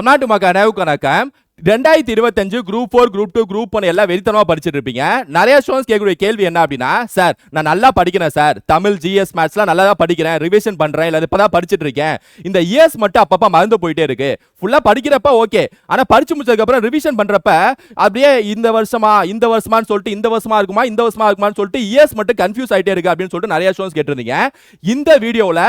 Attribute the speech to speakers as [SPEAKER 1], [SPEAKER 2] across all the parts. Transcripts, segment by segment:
[SPEAKER 1] தமிழ்நாட்டு மக்கள் அனைவருக்கும் வணக்கம் ரெண்டாயிரத்தி இருபத்தஞ்சு group four group two group one எல்லாம் வெறித்தனமாக படிச்சுட்டு இருப்பீங்க. நிறைய ஸ்டூடெண்ட்ஸ் கேட்கக்கூடிய கேள்வி என்ன அப்படின்னா சார் நான் நல்லா படிக்கிறேன் சார். தமிழ் ஜிஎஸ் மேத்ஸ்லாம் நல்லா தான் படிக்கிறேன். ரிவிஷன் பண்ணுறேன் இல்லை இப்பதான் படிச்சுட்டு இருக்கேன். இந்த இயர்ஸ் மட்டும் அப்பப்போ மறந்து போயிட்டே இருக்கு. ஃபுல்லாக படிக்கிறப்ப ஓகே ஆனால் படிச்சு முடிச்சதுக்கப்புறம் ரிவிஷன் பண்ணுறப்ப அப்படியே இந்த வருஷமா இந்த வருஷமானு சொல்லிட்டு இந்த வருஷமா இருக்குமா இந்த வருஷமா இருக்குமான்னு சொல்லிட்டு இயர்ஸ் மட்டும் கன்ஃபியூஸ் ஆகிட்டே இருக்கு அப்படின்னு சொல்லிட்டு நிறைய ஸ்டூடெண்ட்ஸ் கேட்டிருந்தீங்க. இந்த வீடியோவில்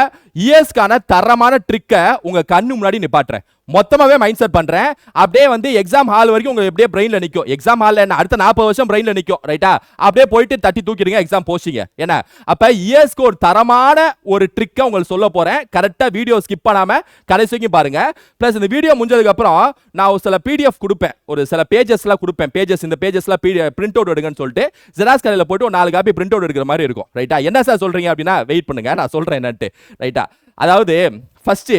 [SPEAKER 1] இயர்ஸ்க்கான தரமான ட்ரிக்கை உங்கள் கண்ணு முன்னாடி நிப்பாட்டுறேன். மொத்தமாகவே மைண்ட் செட் பண்ணுறேன் அப்படியே வந்து எக்ஸாம் ஹால் வரைக்கும் உங்களுக்கு எப்படியே பிரெயினில் நிற்கும் எக்ஸாம் ஹாலில் என்ன அடுத்த நாற்பது வருஷம் பிரெயினில் நிற்கும் ரைட்டா அப்படியே போயிட்டு தட்டி தூக்கிடுங்க எக்ஸாம் போஸ்டிங்க என்ன அப்போ இயர்ஸ்க்கு ஒரு தரமான ஒரு ட்ரிக்கை உங்களுக்கு சொல்ல போகிறேன் கரெக்டாக வீடியோ ஸ்கிப் பண்ணாமல் கடைசி வரைக்கும் பாருங்கள் ப்ளஸ் இந்த வீடியோ முடிஞ்சதுக்கப்புறம் நான் ஒரு சில பிடிஎஃப் கொடுப்பேன். ஒரு சில பேஜஸ்லாம் கொடுப்பேன். பேஜஸ் இந்த பேஜஸ்லாம் பிடி பிரிண்ட் அவுட் எடுங்கன்னு சொல்லிட்டு ஜெராக்ஸ் கடையில் போட்டு ஒரு நாலு காப்பி பிரிண்ட் அவுட் எடுக்கிற மாதிரி இருக்கும் ரைட்டா என்ன சார் சொல்கிறீங்க அப்படின்னா வெயிட் பண்ணுங்கள் நான் சொல்கிறேன் என்னன்ட்டு ரைட்டா அதாவது ஃபஸ்ட்டு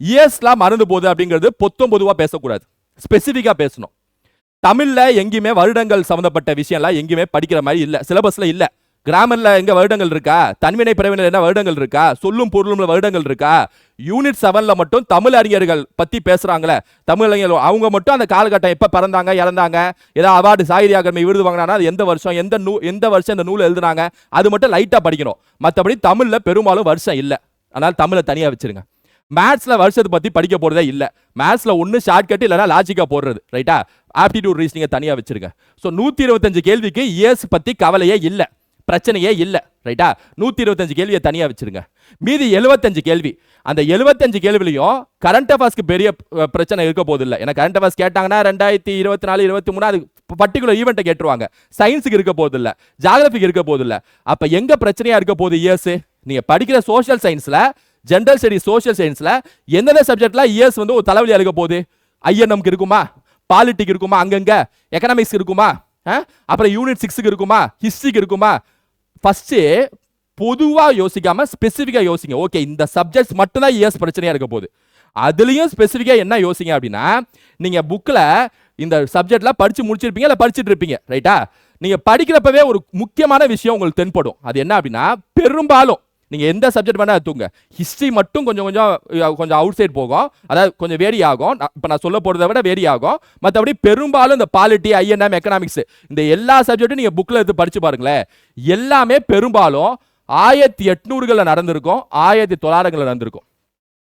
[SPEAKER 1] இயர்ஸ்லாம் மறந்து போகுது அப்படிங்கிறது பொத்தம் பொதுவாக பேசக்கூடாது. ஸ்பெசிஃபிக்காக பேசணும். தமிழில் எங்கேயுமே வருடங்கள் சம்மந்தப்பட்ட விஷயம்லாம் எங்கேயுமே படிக்கிற மாதிரி இல்லை. சிலபஸில் இல்லை. கிராமரில் எங்கே வருடங்கள் இருக்கா? தன்வினை பிறவினர் என்ன வருடங்கள் இருக்கா? சொல்லும் பொருளும் வருடங்கள் இருக்கா? யூனிட் செவனில் மட்டும் தமிழ் அறிஞர்கள் பற்றி பேசுகிறாங்களே தமிழ் அறிஞர்கள் அவங்க மட்டும் அந்த காலகட்டம் எப்போ பிறந்தாங்க இறந்தாங்க? ஏதாவது அவார்டு சாகிரி அகாடமி விருது வாங்கினா அது எந்த வருஷம் எந்த நூ எந்த வருஷம் இந்த நூல் எழுதுனாங்க? அது மட்டும் லைட்டாக படிக்கணும். மற்றபடி தமிழில் பெரும்பாலும் வருஷம் இல்லை. அதனால் தமிழை தனியாக வச்சுருங்க. மேத்ஸில் வருஷத்தை பற்றி படிக்க போகிறதே இல்லை. மேத்ஸில் ஒன்று ஷார்ட் கட் இல்லைன்னா லாஜிக்காக போடுறது. ரைட்டா ஆப்டிடியூட் ரீசனிங்கை தனியாக வச்சிருங்க. ஸோ நூற்றி இருபத்தஞ்சு கேள்விக்கு இயர்ஸ் பற்றி கவலையே இல்லை. பிரச்சனையே இல்லை. ரைட்டா நூற்றி இருபத்தஞ்சு கேள்வியை தனியாக வச்சுருங்க. மீதி எழுபத்தஞ்சு கேள்வி. அந்த எழுபத்தஞ்சு கேள்விலையும் கரண்ட் அஃபேர்ஸ்க்கு பெரிய பிரச்சனை இருக்க போது இல்லை. ஏன்னா கரண்ட் அஃபேர்ஸ் கேட்டாங்கன்னா ரெண்டாயிரத்தி இருபத்தி நாலு இருபத்தி மூணு அது பர்டிகுலர் ஈவெண்ட்டை கேட்டுருவாங்க சயின்ஸுக்கு இருக்க போது இல்லை. ஜாகிரபிக்கு இருக்க போது இல்லை. அப்போ எங்கே பிரச்சனையாக இருக்க போகுது இயர்ஸ் நீங்கள் படிக்கிற சோஷியல் சயின்ஸில் ஜென்ரல் ஸ்டடி சோஷியல் சயின்ஸில் எந்தெந்த சப்ஜெக்ட்லாம் இயர்ஸ் வந்து ஒரு தலைவலி அழுக போகுது? ஐஎன்எம்க்கு இருக்குமா? பாலிட்டிக் இருக்குமா? அங்கங்கே. எக்கனாமிக்ஸ் இருக்குமா? அப்புறம் யூனிட் சிக்ஸுக்கு இருக்குமா? ஹிஸ்ட்ரிக்கு இருக்குமா? ஃபஸ்ட்டு பொதுவாக யோசிக்காமல் ஸ்பெசிஃபிக்காக யோசிங்க. ஓகே இந்த சப்ஜெக்ட்ஸ் மட்டும்தான் இயர்ஸ் பிரச்சனையாக இருக்க போகுது. அதுலேயும் ஸ்பெசிஃபிக்காக என்ன யோசிங்க அப்படின்னா நீங்கள் புக்கில் இந்த சப்ஜெக்ட்லாம் படித்து முடிச்சிருப்பீங்க இல்லை படிச்சுட்டு இருப்பீங்க ரைட்டா நீங்கள் படிக்கிறப்பவே ஒரு முக்கியமான விஷயம் உங்களுக்கு தென்படும். அது என்ன அப்படின்னா பெரும்பாலும் நீங்கள் எந்த சப்ஜெக்ட் வேணால் எடுத்துங்க ஹிஸ்ட்ரி மட்டும் கொஞ்சம் கொஞ்சம் கொஞ்சம் அவுட் சைட் போகும். அதாவது கொஞ்சம் வேரி ஆகும் நான் நான் சொல்ல போகிறத விட வேரி ஆகும் மற்றபடி பெரும்பாலும் இந்த பாலிட்டி ஐஎன்எம் எக்கனாமிக்ஸ் இந்த எல்லா சப்ஜெக்ட்டும் நீங்கள் புக்கில் எடுத்து படிச்சு பாருங்களேன். எல்லாமே பெரும்பாலும் ஆயிரத்தி எட்நூறுகளில் நடந்திருக்கும். ஆயிரத்தி தொள்ளாயிரங்களில் நடந்திருக்கும்.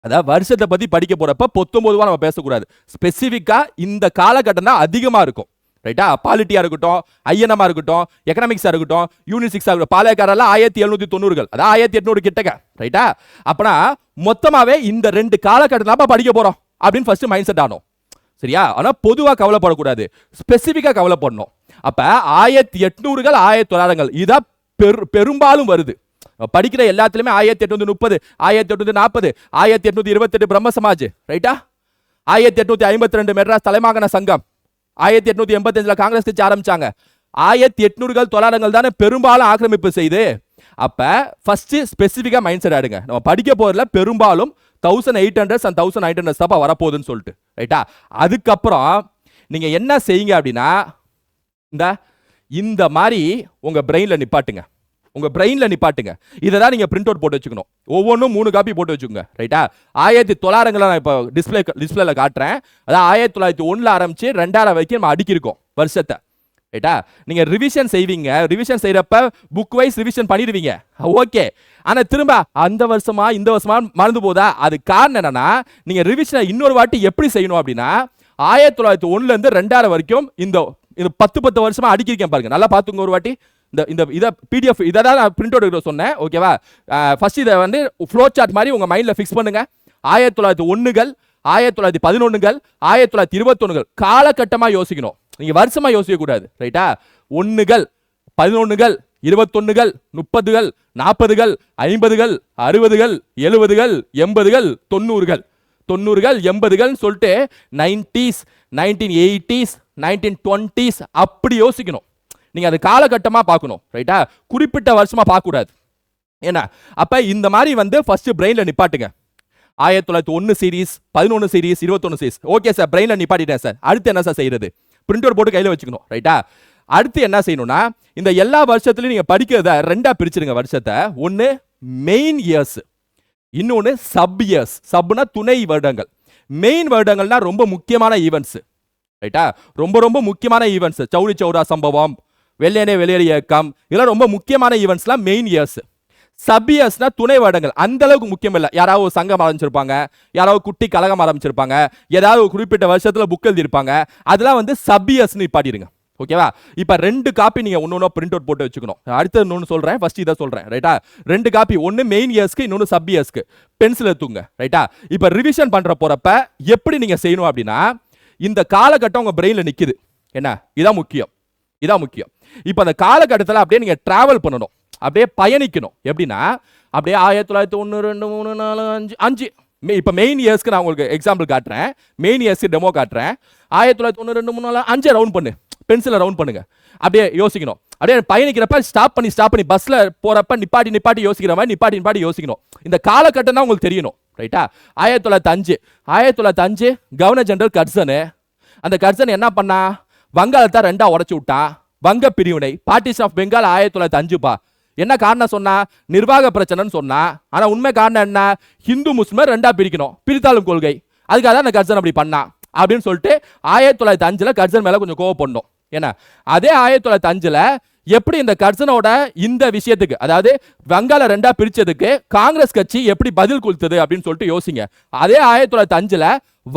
[SPEAKER 1] அதாவது வருஷத்தை பற்றி படிக்க போகிறப்ப பொத்தொன்பதுவா நம்ம பேசக்கூடாது. ஸ்பெசிஃபிக்காக இந்த காலகட்டம் தான் அதிகமாக இருக்கும். ரைட்டா பாலிட்டியாக இருக்கட்டும் ஐஎன்எம்மாக இருக்கட்டும் எக்கனாமிக்ஸாக இருக்கட்டும் யூனிசிக்ஸாக இருக்கட்டும் பாளையக்காரெல்லாம் ஆயிரத்தி எழுநூற்றி தொண்ணூறுகள். அதான் ஆயிரத்தி எட்நூறு கிட்டக்க. ரைட்டா அப்பனா மொத்தமாகவே இந்த ரெண்டு காலகட்டம் தான் படிக்க போகிறோம் அப்படின்னு ஃபர்ஸ்ட் மைண்ட் செட் ஆனோம். சரியா? ஆனால் பொதுவாக கவலைப்படக்கூடாது. ஸ்பெசிஃபிக்காக கவலைப்படணும். அப்போ ஆயிரத்தி எட்நூறுகள் ஆயிரத்தி தொள்ளாயிரங்கள் இதான் பெரு பெரும்பாலும் வருது. படிக்கிற எல்லாத்துலேயுமே ஆயிரத்தி எட்நூற்றி முப்பது ஆயிரத்தி எட்நூற்றி நாற்பது ஆயிரத்தி எட்நூத்தி இருபத்தெட்டு பிரம்ம சமாஜ். ரைட்டா ஆயிரத்தி எட்நூத்தி ஐம்பத்தி ரெண்டு மெட்ராஸ் தலைமாகன சங்கம். ஆயிரத்தி எட்நூத்தி எண்பத்தஞ்சுல காங்கிரஸ் கட்சி ஆரம்பிச்சாங்க. ஆயிரத்தி எட்நூறுகள் தொள்ளாயிரங்கள் தானே பெரும்பாலும் ஆக்கிரமிப்பு செய்து. அப்ப ஃபர்ஸ்ட் ஸ்பெசிஃபிக்கா மைண்ட் செட் ஆடுங்க நம்ம படிக்க போறதுல பெரும்பாலும் thousand eight hundreds and thousand eight hundreds தான் வரப்போகுதுன்னு சொல்லிட்டு. ரைட்டா அதுக்கப்புறம் நீங்க என்ன செய்யுங்க அப்படின்னா இந்த இந்த மாதிரி உங்க பிரெயின்ல நிப்பாட்டுங்க. உங்கள் பிரெயினில் நிப்பாட்டுங்க இதை தான் நீங்கள் பிரிண்ட் அவுட் போட்டு வச்சுக்கணும். ஒவ்வொன்றும் மூணு காப்பி போட்டு வச்சுக்கோங்க. ரைட்டா ஆயிரத்தி தொள்ளாயிரங்களை நான் இப்போ டிஸ்பிளே டிஸ்பிளேல காட்டுறேன். அதான் ஆயிரத்தி தொள்ளாயிரத்தி ஒன்றில் ஆரம்பிச்சு ரெண்டாயிரம் வரைக்கும் நம்ம அடிக்கிருக்கோம் வருஷத்தை. ரைட்டா நீங்கள் ரிவிஷன் செய்வீங்க. ரிவிஷன் செய்யறப்ப புக் வைஸ் ரிவிஷன் பண்ணிடுவீங்க. ஓகே ஆனால் திரும்ப அந்த வருஷமா இந்த வருஷமா மறந்து போதா? அது காரணம் என்னன்னா நீங்கள் ரிவிஷனை இன்னொரு வாட்டி எப்படி செய்யணும் அப்படின்னா ஆயிரத்தி தொள்ளாயிரத்தி ஒன்றுலேருந்து ரெண்டாயிரம் வரைக்கும் இந்த இது பத்து பத்து வருஷமா அடிக்கிருக்கேன் பாருங்க. நல்லா பார்த்துங்க ஒரு வாட்டி. இந்த இந்த இதை பிடிஎஃப் இதை தான் நான் பிரிண்ட் அவுட் எடுக்க சொன்னேன் ஓகேவா ஃபர்ஸ்ட் இதை வந்து ஃப்ளோ சார்ட் மாதிரி உங்கள் மைண்டில் ஃபிக்ஸ் பண்ணுங்கள் ஆயிரத்தி தொள்ளாயிரத்தி ஒன்றுகள் ஆயிரத்தி தொள்ளாயிரத்தி பதினொன்றுகள் ஆயிரத்தி தொள்ளாயிரத்தி இருபத்தொன்னுகள் காலகட்டமாக யோசிக்கணும். நீங்கள் வருஷமாக யோசிக்கக்கூடாது ரைட்டா ஒன்றுகள் பதினொன்றுகள் இருபத்தொன்னுகள் முப்பதுகள் நாற்பதுகள் ஐம்பதுகள் அறுபதுகள் எழுபதுகள் எண்பதுகள் தொண்ணூறுகள். தொண்ணூறுகள் எண்பதுகள் சொல்லிட்டு nineties nineteen eighties nineteen twenties அப்படி யோசிக்கணும். நீங்கள் அது காலகட்டமாக பார்க்கணும் ரைட்டா குறிப்பிட்ட வருஷமாக பார்க்கக்கூடாது. ஏன்னா அப்போ இந்த மாதிரி வந்து ஃபஸ்ட்டு பிரெயினில் நிப்பாட்டுங்க. ஆயிரத்தி தொள்ளாயிரத்தி ஒன்று சீரீஸ் பதினொன்று சீரீஸ் இருபத்தொன்று சீரீஸ் ஓகே சார் பிரெயினில் நிப்பாட்டிட்டேன் சார் அடுத்து என்ன சார் செய்யறது? பிரிண்ட் அவுட் போட்டு கையில் வச்சுக்கணும் ரைட்டா அடுத்து என்ன செய்யணும்னா இந்த எல்லா வருஷத்துலையும் நீங்கள் படிக்கிறத ரெண்டாக பிரிச்சிருங்க வருஷத்தை. ஒன்று மெயின் இயர்ஸ் இன்னொன்று சப் இயர்ஸ் சப்னா துணை வருடங்கள். மெயின் வருடங்கள்னா ரொம்ப முக்கியமான ஈவெண்ட்ஸ் ரைட்டா ரொம்ப ரொம்ப முக்கியமான ஈவெண்ட்ஸ் சௌரி சௌரா சம்பவம் வெள்ளையனே வெளியேறு இயக்கம். இதெல்லாம் ரொம்ப முக்கியமான ஈவெண்ட்ஸ்லாம் மெயின் இயர்ஸ் சப் இயர்ஸ்னா துணை வருடங்கள். அந்த அளவுக்கு முக்கியம் இல்லை யாராவது ஒரு சங்கம் ஆரம்பிச்சிருப்பாங்க. யாராவது குட்டி கழகம் ஆரம்பிச்சிருப்பாங்க. ஏதாவது ஒரு குறிப்பிட்ட வருஷத்துல புக் எழுதியிருப்பாங்க. அதெல்லாம் வந்து சப் இயர்ஸ்னு நிப்பாட்டிடுங்க. ஓகேவா? இப்போ ரெண்டு காப்பி நீங்கள் ஒன்று ஒன்றா பிரிண்ட் அவுட் போட்டு வச்சுக்கணும். அடுத்து இன்னொன்று சொல்கிறேன் ஃபஸ்ட் இதை சொல்கிறேன் ரைட்டா ரெண்டு காப்பி ஒன்று மெயின் இயர்ஸ்க்கு இன்னொன்று சப் இயர்ஸ்க்கு பென்சில் எடுத்துங்க ரைட்டா இப்போ ரிவிஷன் பண்ணுற போகிறப்ப எப்படி நீங்கள் செய்யணும் அப்படின்னா இந்த காலகட்டம் உங்கள் பிரெயினில் நிற்கிது என்ன? இதான் முக்கியம். இதான் முக்கியம். இப்போ அந்த காலகட்டத்தில் அப்படியே நீங்கள் ட்ராவல் பண்ணணும். அப்படியே பயணிக்கணும். எப்படின்னா அப்படியே ஆயிரத்தி தொள்ளாயிரத்தி ஒன்று ரெண்டு மூணு நாலு அஞ்சு அஞ்சு. இப்போ மெயின் இயர்ஸ்க்கு நான் உங்களுக்கு எக்ஸாம்பிள் காட்டுறேன். மெயின் இயர்ஸ்க்கு டெமோ காட்டுறேன். ஆயிரத்தி தொள்ளாயிரத்தி ஒன்று ரெண்டு மூணு நாலு அஞ்சு ரவுண்ட் பண்ணு. பென்சிலை ரவுண்ட் பண்ணுங்க. அப்படியே யோசிக்கணும். அப்படியே பயணிக்கிறப்ப ஸ்டாப் பண்ணி ஸ்டாப் பண்ணி பஸ்ஸில் போகிறப்ப நிப்பாட்டி நிப்பாட்டி யோசிக்கிற மாதிரி நிப்பாட்டி நிப்பாட்டி யோசிக்கணும். இந்த காலகட்டம் தான் உங்களுக்கு தெரியணும். ரைட்டா ஆயிரத்தி தொள்ளாயிரத்தி அஞ்சு. ஆயிரத்தி தொள்ளாயிரத்தி அஞ்சு கவர்னர் ஜெனரல் கட்சனு அந்த கட்சன் என்ன பண்ணா? வங்காளத்தை ரெண்டா உடச்சி விட்டான் வங்க பிரிவினை பார்ட்டிஷன் ஆஃப் பெங்கால் ஆயிரத்தி தொள்ளாயிரத்தி அஞ்சுப்பா என்ன காரணம் சொன்னா? நிர்வாக பிரச்சனைன்னு சொன்னா ஆனா உண்மை காரணம் என்ன? ஹிந்து முஸ்லிமர் ரெண்டா பிரிக்கணும். பிரித்தாளும் கொள்கை. அதுக்காக தான் அந்த கர்ஜன் அப்படி பண்ணான் அப்படின்னு சொல்லிட்டு ஆயிரத்தி தொள்ளாயிரத்தி அஞ்சுல கர்ஜன் மேல கொஞ்சம் கோவப்படணும் என்ன? அதே ஆயிரத்தி தொள்ளாயிரத்தி அஞ்சுல எப்படி இந்த கர்ஜனோட இந்த விஷயத்துக்கு அதாவது வங்காள ரெண்டா பிரிச்சதுக்கு காங்கிரஸ் கட்சி எப்படி பதில் கொடுத்தது அப்படின்னு சொல்லிட்டு யோசிங்க. அதே ஆயிரத்தி தொள்ளாயிரத்தி அஞ்சுல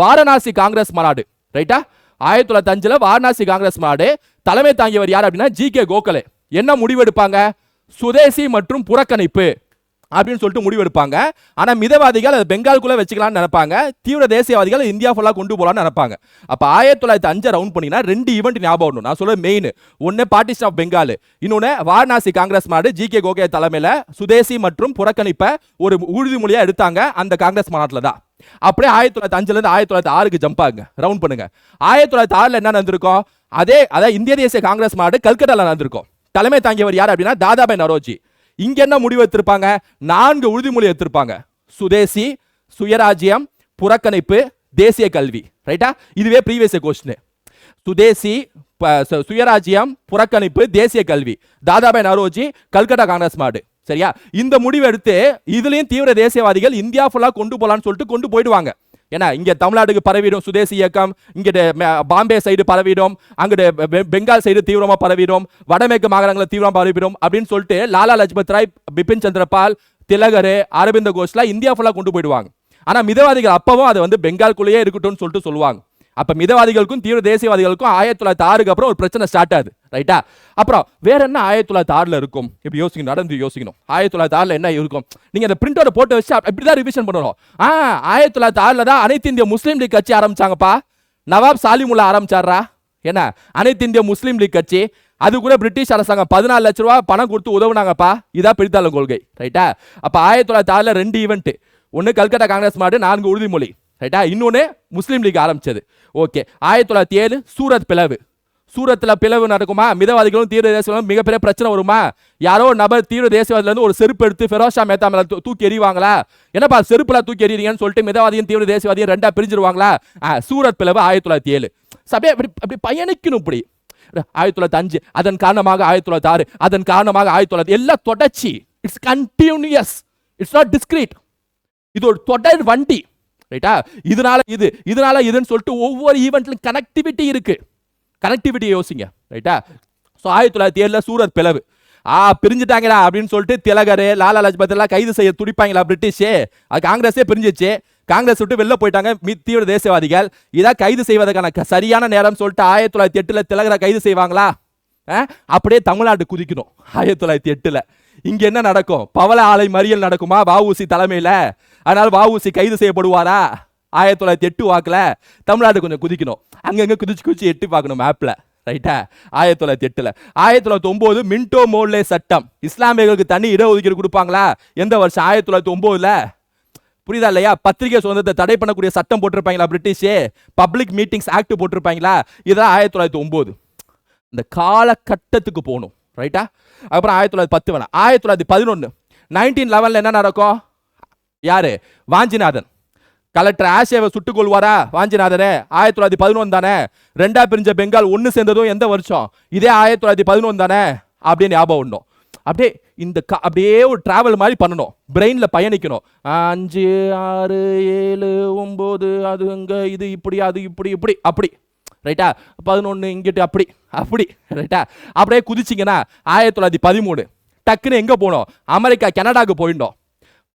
[SPEAKER 1] வாரணாசி காங்கிரஸ் மாநாடு ரைட்டா ஆயிரத்தி தொள்ளாயிரத்தி அஞ்சுல வாரணாசி காங்கிரஸ் மாடு தலைமை தாங்கியவர் யார் அப்படின்னா ஜி கே கோகலே. என்ன முடிவெடுப்பாங்க? சுதேசி மற்றும் புறக்கணிப்பு அப்படின்னு சொல்லிட்டு முடிவெடுப்பாங்க. ஆனால் மிதவாதிகள் அதை பெங்கால்குள்ளே வச்சுக்கலாம்னு நினைப்பாங்க. தீவிர தேசியவாதிகள் இந்தியா ஃபுல்லாக கொண்டு போகலாம்னு நினைப்பாங்க. அப்போ ஆயிரத்தி தொள்ளாயிரத்தி அஞ்சு ரவுண்ட் பண்ணிங்கன்னா ரெண்டு ஈவெண்ட் ஞாபகம் வரணும். நான் சொல்ல மெயின் ஒன்று பார்ட்டிஷன் ஆஃப் பெங்கால் இன்னொன்று வாரணாசி காங்கிரஸ் மாடு ஜி கே கோகே தலைமையில் சுதேசி மற்றும் புறக்கணிப்பை ஒரு உறுதிமொழியாக எடுத்தாங்க அந்த காங்கிரஸ் மாநாட்டில் தான் அப்படியே ஆயிரத்தி தொள்ளாயிரத்தி அஞ்சுல இருந்து ஆயிரத்தி தொள்ளாயிரத்தி ஆறுக்கு ஜம்ப் ஆகுங்க. ரவுண்ட் பண்ணுங்க. ஆயிரத்தி தொள்ளாயிரத்தி ஆறுல என்ன நடந்திருக்கும் அதே அதாவது இந்திய தேசிய காங்கிரஸ் மாநாடு கல்கட்டால நடந்திருக்கும் தலைமை தாங்கியவர் யார் அப்படின்னா தாதாபாய் நரோஜி. இங்க என்ன முடிவு எடுத்திருப்பாங்க? நான்கு உறுதிமொழி எடுத்திருப்பாங்க. சுதேசி சுயராஜ்யம் புறக்கணிப்பு தேசிய கல்வி. ரைட்டா இதுவே ப்ரீவியஸ் கொஸ்டின் சுதேசி சுயராஜ்யம் புறக்கணிப்பு தேசிய கல்வி. தாதாபாய் நரோஜி கல்கட்டா காங்கிரஸ் மாடு சரியா? இந்த முடிவு எடுத்து இதுலேயும் தீவிர தேசியவாதிகள் இந்தியா ஃபுல்லாக கொண்டு போகலான்னு சொல்லிட்டு கொண்டு போயிடுவாங்க. ஏன்னா இங்கே தமிழ்நாட்டுக்கு பரவிடும் சுதேசி இயக்கம் இங்கிட்டு பாம்பே சைடு பரவிடும் அங்கிட்டு பெ- பெங்கால் சைடு தீவிரமாக பரவிடும் வடமேற்கு மாகாணங்களில் தீவிரமாக பரவிடும் அப்படின்னு சொல்லிட்டு லாலா லஜ்பத் ராய் பிபின் சந்திரபால் திலகர் அரவிந்த கோஷ்லாம் இந்தியா ஃபுல்லாக கொண்டு போயிடுவாங்க. ஆனால் மிதவாதிகள் அப்பவும் அது வந்து பெங்கால்குள்ளேயே இருக்கட்டும்னு சொல்லிட்டு சொல்லுவாங்க. அப்போ மிதவாதிகளுக்கும் தீவிர தேசியவாதிகளுக்கும் ஆயிரத்தி தொள்ளாயிரத்தி ஆறுக்கு அப்புறம் ஒரு பிரச்சனை ஸ்டார்ட் ஆகுது. ரைட்டா அப்புறம் வேற என்ன ஆயிரத்தி தொள்ளாயிரத்தி ஆறில் இருக்கும்? இப்படி யோசிக்கணும் நடந்து யோசிக்கணும். ஆயிரத்தி தொள்ளாயிரத்தி ஆறில் என்ன இருக்கும்? நீங்கள் அந்த பிரிண்டோட போட்டு வச்சு இப்படி தான் ரிவிஷன் பண்ணணும். ஆ ஆயிரத்தி தொள்ளாயிரத்தி ஆறுல தான் அனைத்து இந்திய முஸ்லீம் லீக் கட்சி ஆரம்பிச்சாங்கப்பா. நவாப் சாலிமுல்லா ஆரம்பிச்சாரா என்ன? அனைத்து இந்திய முஸ்லீம் லீக் கட்சி. அது கூட பிரிட்டிஷ் அரசாங்கம் பதினாலு லட்ச ரூபா பணம் கொடுத்து உதவுனாங்கப்பா. இதான் பிரித்தாள கொள்கை. ரைட்டா அப்போ ஆயிரத்தி தொள்ளாயிரத்தி ஆறில் ரெண்டு ஈவெண்ட்டு ஒன்று கல்கட்டா காங்கிரஸ் மாடு நான்கு உறுதிமொழி. ரைட்டா? இன்னொன்று முஸ்லீம் லீக் ஆரம்பிச்சது. ஓகே. ஆயிரத்தி தொள்ளாயிரத்தி ஏழு சூரத் பிளவு. சூரத்தில் பிளவு நடக்குமா? மிதவாதிகளும் தீவிர தேசியவாதிகளும் மிகப்பெரிய பிரச்சனை வருமா? யாரோ ஒரு நபர் தீவிர தேசியவாதிலேருந்து ஒரு செருப்பு எடுத்து ஃபெரோஷா மேத்தா மேல தூக்கி எறிவாங்களா? என்னப்பா செருப்பில் தூக்கி எறியறீங்கன்னு சொல்லிட்டு மிதவாதியும் தீவிர தேசியவாதியும் ரெண்டாக பிரிஞ்சிருவாங்களா? சூரத் பிளவு ஆயிரத்தி தொள்ளாயிரத்தி ஏழு. சபையை அப்படி அப்படி பயணிக்கணும் இப்படி. ஆயிரத்தி தொள்ளாயிரத்தி அஞ்சு அதன் காரணமாக ஆயிரத்தி தொள்ளாயிரத்தி ஆறு அதன் காரணமாக ஆயிரத்தி தொள்ளாயிரத்தி எல்லாம் தொடர்ச்சி. It's continuous it's not discrete இது ஒரு தொடர் வண்டி. ரைட்டா இதனால இது இதனால இதுன்னு சொல்லிட்டு ஒவ்வொரு ஈவெண்ட்லையும் கனெக்டிவிட்டி இருக்கு. கனெக்டிவிட்டி யோசிங்க. ரைட்டா ஸோ ஆயிரத்தி தொள்ளாயிரத்தி ஏழில் சூரத் பிளவு. ஆ பிரிஞ்சுட்டாங்களா அப்படின்னு சொல்லிட்டு திலகர் லாலா லஜ்பத் எல்லாம் கைது செய்ய துடிப்பாங்களா பிரிட்டிஷே? அது காங்கிரஸே பிரிஞ்சிச்சு. காங்கிரஸ் விட்டு வெளில போயிட்டாங்க மீ தீவிர தேசியவாதிகள். இதான் கைது செய்வதற்கான சரியான நேரம் சொல்லிட்டு ஆயிரத்தி தொள்ளாயிரத்தி எட்டில் திலகரை கைது செய்வாங்களா? ஆ? அப்படியே தமிழ்நாட்டு குதிக்கணும். ஆயிரத்தி தொள்ளாயிரத்தி எட்டில். இங்க என்ன நடக்கும்? பவள ஆலை மறியல் நடக்குமா வஉசி தலைமையில? அதனால் வஉசி கைது செய்யப்படுவாரா? ஆயிரத்தி தொள்ளாயிரத்தி எட்டு வாக்கில் தமிழ்நாடு கொஞ்சம் குதிக்கணும். அங்கங்கே குதிச்சு குதிச்சு எட்டு பார்க்கணும் மேப்பில் ரைட்டா ஆயிரத்தி தொள்ளாயிரத்தி எட்டில். ஆயிரத்தி தொள்ளாயிரத்தி ஒம்பது மின்டோ மோல்லே சட்டம். இஸ்லாமியர்களுக்கு தனி இடஒதுக்கீடு கொடுப்பாங்களா? எந்த வருஷம்? ஆயிரத்தி தொள்ளாயிரத்தி ஒம்போதில்? புரியுதா இல்லையா? பத்திரிகை சுதந்திரத்தை தடை பண்ணக்கூடிய சட்டம் போட்டிருப்பாங்களா பிரிட்டிஷே? பப்ளிக் மீட்டிங்ஸ் ஆக்ட் போட்டிருப்பாங்களா? இதெல்லாம் ஆயிரத்தி தொள்ளாயிரத்தி ஒம்பது. இந்த காலகட்டத்துக்கு போகணும். ரைட்டா அப்புறம் ஆயிரத்தி தொள்ளாயிரத்தி பத்து வேணாம். ஆயிரத்தி தொள்ளாயிரத்தி பதினொன்று நைன்டீன் லெவனில் என்ன நடக்கும்? யாரு? வாஞ்சிநாதன். கலெக்டர் ஆசியாவை சுட்டுக் கொள்வாரா வாஞ்சிநாதனே ஆயிரத்தி தொள்ளாயிரத்தி பதினொன்று தானே? ரெண்டா பிரிஞ்ச பெங்கால் ஒன்று சேர்ந்ததும் எந்த வருஷம்? இதே ஆயிரத்தி தொள்ளாயிரத்தி பதினொன்று தானே? அப்படின்னு ஞாபகம் உண்டும் அப்படியே இந்த க அப்படியே ஒரு ட்ராவல் மாதிரி பண்ணணும். பிரெயினில் பயணிக்கணும். அஞ்சு ஆறு ஏழு ஒம்பது அது அங்கே இது இப்படி அது இப்படி இப்படி அப்படி. ரைட்டா பதினொன்று இங்கிட்டு அப்படி அப்படி. ரைட்டா அப்படியே குதிச்சிங்கன்னா ஆயிரத்தி தொள்ளாயிரத்தி பதிமூணு. டக்குன்னு எங்கே போனோம்? அமெரிக்கா கனடாவுக்கு போயிட்டோம்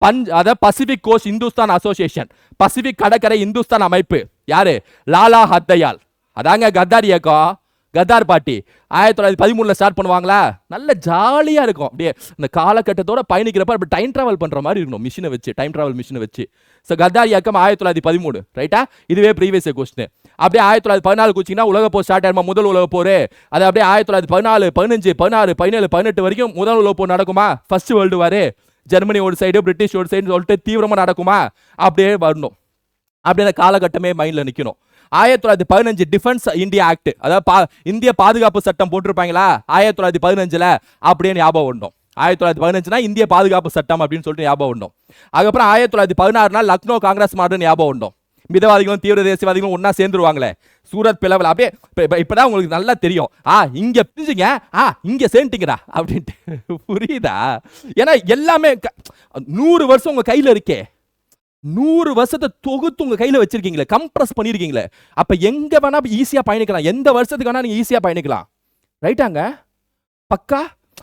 [SPEAKER 1] பஞ்ச் அதாவது Pacific coast Hindustan association Pacific கடற்கரை இந்துஸ்தான் அமைப்பு. யாரு? லாலா ஹத்தையால். அதாங்க கத்தார் இயக்கம் கத்தார் பாட்டி. ஆயிரத்தி தொள்ளாயிரத்தி பதிமூணில் ஸ்டார்ட் பண்ணுவாங்களா? நல்ல ஜாலியாக இருக்கும். அப்படியே இந்த காலகட்டத்தோட பயணிக்கிறப்ப அப்படி டைம் ட்ராவல் பண்ணுற மாதிரி இருக்கணும். மிஷினை வச்சு டைம் ட்ராவல் மிஷினை வச்சு. ஸோ கத்தார் இயக்கம் ஆயிரத்தி தொள்ளாயிரத்தி பதிமூணு. ரைட்டா இதுவே ப்ரீவியஸ் கொஸ்டின் அப்படியே ஆயிரத்தி தொள்ளாயிரத்தி பதினாலுக்கு வச்சிங்கன்னா உலக போர் ஸ்டார்ட் ஆயிருமா? முதல் உலக போர் அது அப்படியே ஆயிரத்தி தொள்ளாயிரத்தி பதினாலு பதினஞ்சு பதினாறு பதினேழு பதினெட்டு வரைக்கும் முதல் உலக போர் நடக்குமா ஃபர்ஸ்ட் வேர்ல்டு வார் ஜெர்மனி ஒரு சைடு பிரிட்டிஷ் ஒரு சைடு சொல்லிட்டு தீவிரமாக நடக்குமா? அப்படியே வரணும். அப்படியே அந்த காலகட்டமே மைண்டில் நிற்கணும் ஆயிரத்தி தொள்ளாயிரத்தி பதினஞ்சு டிஃபென்ஸ் இந்தியா ஆக்ட் அதாவது பா இந்திய பாதுகாப்பு சட்டம் போட்டிருப்பாங்களா? ஆயிரத்தி தொள்ளாயிரத்தி பதினஞ்சில் அப்படியே ஞாபகம் உண்டும் ஆயிரத்தி தொள்ளாயிரத்தி பதினஞ்சுனா இந்திய பாதுகாப்பு சட்டம் அப்படின்னு சொல்லிட்டு ஞாபகம் உண்டும் அதுக்கப்புறம் ஆயிரத்தி தொள்ளாயிரத்தி பதினாறுனா லக்னோ காங்கிரஸ் மாடு ஞாபகம் உண்டும் மிதவாதிகளும் தீவிர தேசியவாதிகளும் ஒன்றா சேர்ந்துருவாங்களே. சூரத் பிளவில். அப்படியே இப்போதான் உங்களுக்கு நல்லா தெரியும். ஆ இங்கே பிரிஞ்சுங்க. ஆ இங்கே சேர்ந்துட்டீங்கடா அப்படின்ட்டு. புரியுதா? ஏன்னா எல்லாமே க- நூறு வருஷம் உங்கள் கையில் இருக்கே. நூறு வருஷத்தை தொகுத்து உங்கள் கையில் வச்சிருக்கீங்களே. கம்ப்ரஸ் பண்ணியிருக்கீங்களே அப்போ எங்கே வேணா ஈஸியாக பயணிக்கலாம். எந்த வருஷத்துக்கு வேணால் நீங்கள் ஈஸியாக பயணிக்கலாம். ரைட்டாங்க பக்கா?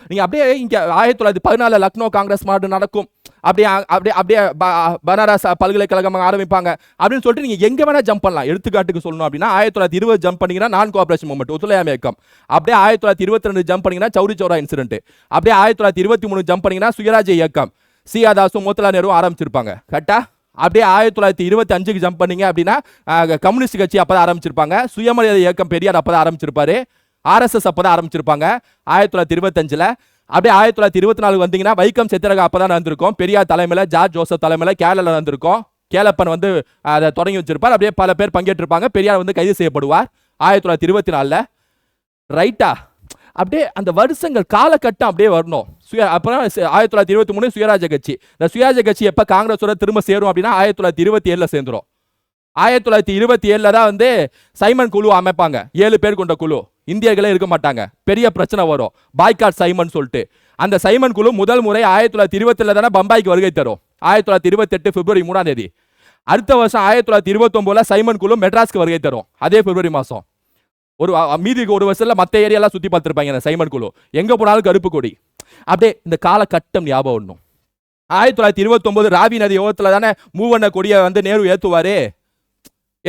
[SPEAKER 1] நீங்கள் அப்படியே இங்கே ஆயிரத்தி தொள்ளாயிரத்தி பதினாலு லக்னோ காங்கிரஸ் மாடு நடக்கும். அப்படியே அப்படியே அப்படியே ப- பனாரஸ் பல்கலைக்கழகம் ஆரம்பிப்பாங்க. அப்படின்னு சொல்லிட்டு நீங்கள் எங்கே வேணால் ஜம்ப் பண்ணலாம். எடுத்துக்காட்டுக்கு சொல்லணும் அப்படின்னா ஆயிரத்தி தொள்ளாயிரத்தி இருபது ஜம்ப் பண்ணிங்கன்னா நான் கோஆபரேஷன் மூமெண்ட் ஒத்துழையாமை இயக்கம் அப்படியே ஆயிரத்தி தொள்ளாயிரத்தி இருபத்தி ரெண்டு ஜம்ப் பண்ணிங்கன்னா சௌரி சௌரா இன்சிடென்ட் அப்படியே ஆயிரத்தி தொள்ளாயிரத்தி இருபத்தி மூணு ஜம்ப் பண்ணிங்கன்னா சுயராஜ் இயக்கம். சியாதாசும் மோத்திலால் நேருவும் ஆரம்பிச்சிருப்பாங்க. கரெக்டா அப்படியே ஆயிரத்தி தொள்ளாயிரத்தி இருபத்தி அஞ்சுக்கு ஜம்ப் பண்ணீங்க அப்படின்னா கம்யூனிஸ்ட் கட்சி அப்போ தான் ஆரம்பிச்சிருப்பாங்க. சுயமரியாதை இயக்கம் பெரியார் அப்போ தான் ஆரம்பிச்சிருப்பாரு ஆர்எஸ்எஸ் அப்போ தான் ஆரம்பிச்சிருப்பாங்க. ஆயிரத்தி தொள்ளாயிரத்தி இருபத்தஞ்சில் அப்படியே ஆயிரத்தி தொள்ளாயிரத்தி இருபத்தி நாலு வந்தீங்கன்னா வைக்கம் சித்திரகா அப்பதான் நடந்திருக்கும். பெரியார் தலைமையில் ஜார்ஜ் ஜோசப் தலைமையில் கேரளாவில் நடந்திருக்கும். கேலப்பன் வந்து அதை தொடங்கி வச்சிருப்பார். அப்படியே பல பேர் பங்கேற்றிருப்பாங்க. பெரியார் வந்து கைது செய்யப்படுவார் ஆயிரத்தி தொள்ளாயிரத்தி இருபத்தி நாலில். ரைட்டா அப்படியே அந்த வருஷங்கள் காலகட்டம் அப்படியே வரணும். சுய அப்புறம் ஆயிரத்தி தொள்ளாயிரத்தி இருபத்தி மூணு சுயராஜ கட்சி. இந்த சுயராஜ கட்சி எப்போ காங்கிரஸோட திரும்ப சேரும் அப்படின்னா ஆயிரத்தி தொள்ளாயிரத்தி இருபத்தி ஏழில் சேர்ந்துரும். ஆயிரத்தி தொள்ளாயிரத்தி இருபத்தி ஏழில் தான் வந்து சைமன் குழு அமைப்பாங்க. ஏழு பேர் கொண்ட குழு. இந்தியர்களே இருக்க மாட்டாங்க. பெரிய பிரச்சனை வரும். பாய்காட் சைமன் சொல்லிட்டு. அந்த சைமன் குழு முதல் முறை ஆயிரத்தி தொள்ளாயிரத்தி இருபத்தில் தானே பம்பாய்க்கு வருகை தரும். ஆயிரத்தி தொள்ளாயிரத்தி இருபத்தெட்டு பிப்ரவரி மூணாம் தேதி. அடுத்த வருஷம் ஆயிரத்தி தொள்ளாயிரத்தி இருபத்தொம்போதில் சைமன் குழு மெட்ராஸ்க்கு வருகை தரும். அதே பிப்ரவரி மாதம் ஒரு மீதிக்கு ஒரு வருஷத்தில் மற்ற ஏரியாலாம் சுற்றி பார்த்துருப்பாங்க இந்த சைமன் குழு. எங்கே போனாலும் கருப்பு கொடி. அப்படியே இந்த காலகட்டம் ஞாபகம் ஒன்றும் ஆயிரத்தி தொள்ளாயிரத்தி இருபத்தொம்போது ராவி நதி யோகத்தில் தானே மூவண்ண கொடியை வந்து நேரு ஏத்துவாரு.